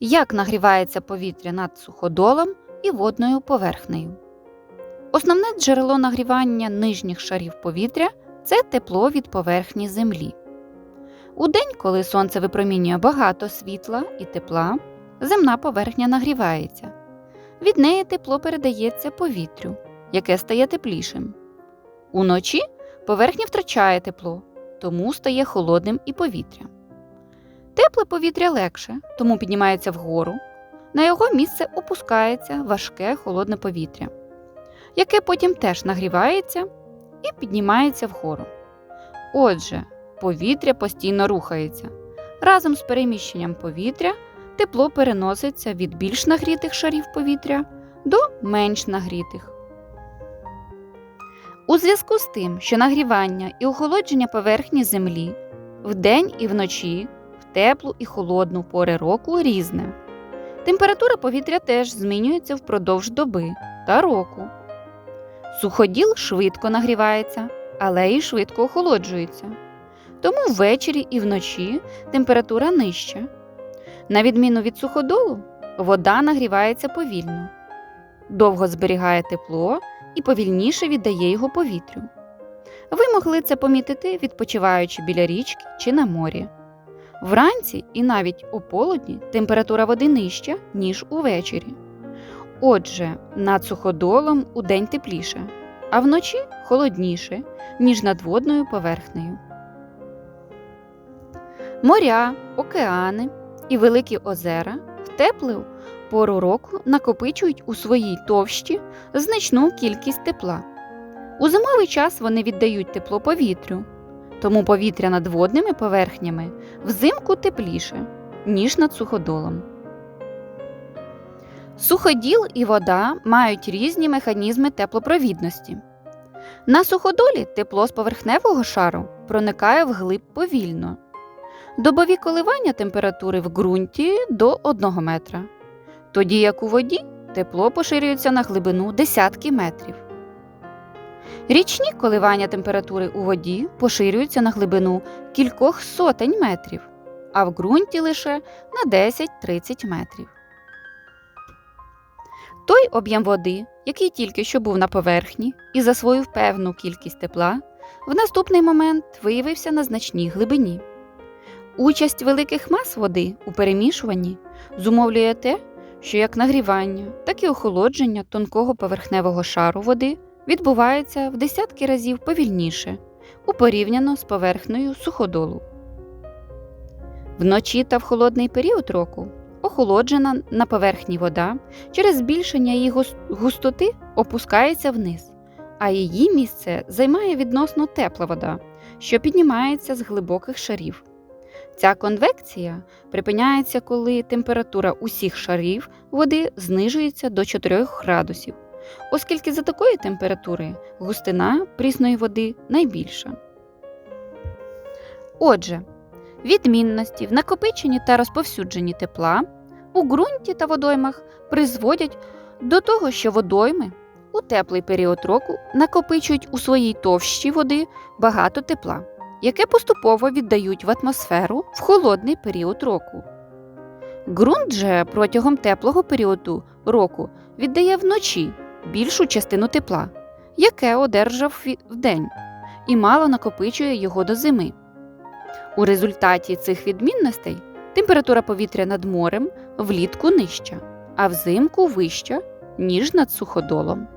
Як нагрівається повітря над суходолом і водною поверхнею? Основне джерело нагрівання нижніх шарів повітря це тепло від поверхні землі. У день, коли сонце випромінює багато світла і тепла, земна поверхня нагрівається. Від неї тепло передається повітрю, яке стає теплішим. Уночі поверхня втрачає тепло, тому стає холодним і повітря. Тепле повітря легше, тому піднімається вгору. На його місце опускається важке холодне повітря, яке потім теж нагрівається і піднімається вгору. Отже, повітря постійно рухається. Разом з переміщенням повітря тепло переноситься від більш нагрітих шарів повітря до менш нагрітих. У зв'язку з тим, що нагрівання і охолодження поверхні землі вдень і вночі, теплу і холодну пори року різне. Температура повітря теж змінюється впродовж доби та року. Суходіл швидко нагрівається, але й швидко охолоджується. Тому ввечері і вночі температура нижча. На відміну від суходолу, вода нагрівається повільно, довго зберігає тепло і повільніше віддає його повітрю. Ви могли це помітити, відпочиваючи біля річки чи на морі. Вранці і навіть у полудні температура води нижча, ніж увечері. Отже, над суходолом у день тепліше, а вночі холодніше, ніж над водною поверхнею. Моря, океани і великі озера в теплу пору року накопичують у своїй товщі значну кількість тепла. У зимовий час вони віддають тепло повітрю, тому повітря над водними поверхнями взимку тепліше, ніж над суходолом. Суходіл і вода мають різні механізми теплопровідності. На суходолі тепло з поверхневого шару проникає вглиб повільно. Добові коливання температури в ґрунті до 1 метра, тоді як у воді тепло поширюється на глибину десятки метрів. Річні коливання температури у воді поширюються на глибину кількох сотень метрів, а в ґрунті лише на 10-30 метрів. Той об'єм води, який тільки що був на поверхні і засвоїв певну кількість тепла, в наступний момент виявився на значній глибині. Участь великих мас води у перемішуванні зумовлює те, що як нагрівання, так і охолодження тонкого поверхневого шару води відбувається в десятки разів повільніше у порівняно з поверхнею суходолу. Вночі та в холодний період року охолоджена на поверхні вода через збільшення її густоти опускається вниз, а її місце займає відносно тепла вода, що піднімається з глибоких шарів. Ця конвекція припиняється, коли температура усіх шарів води знижується до 4 градусів, оскільки за такої температури густина прісної води найбільша. Отже, відмінності в накопиченні та розповсюдженні тепла у ґрунті та водоймах призводять до того, що водойми у теплий період року накопичують у своїй товщі води багато тепла, яке поступово віддають в атмосферу в холодний період року. Ґрунт же протягом теплого періоду року віддає вночі більшу частину тепла, яке одержав вдень, і мало накопичує його до зими. У результаті цих відмінностей температура повітря над морем влітку нижча, а взимку вища, ніж над суходолом.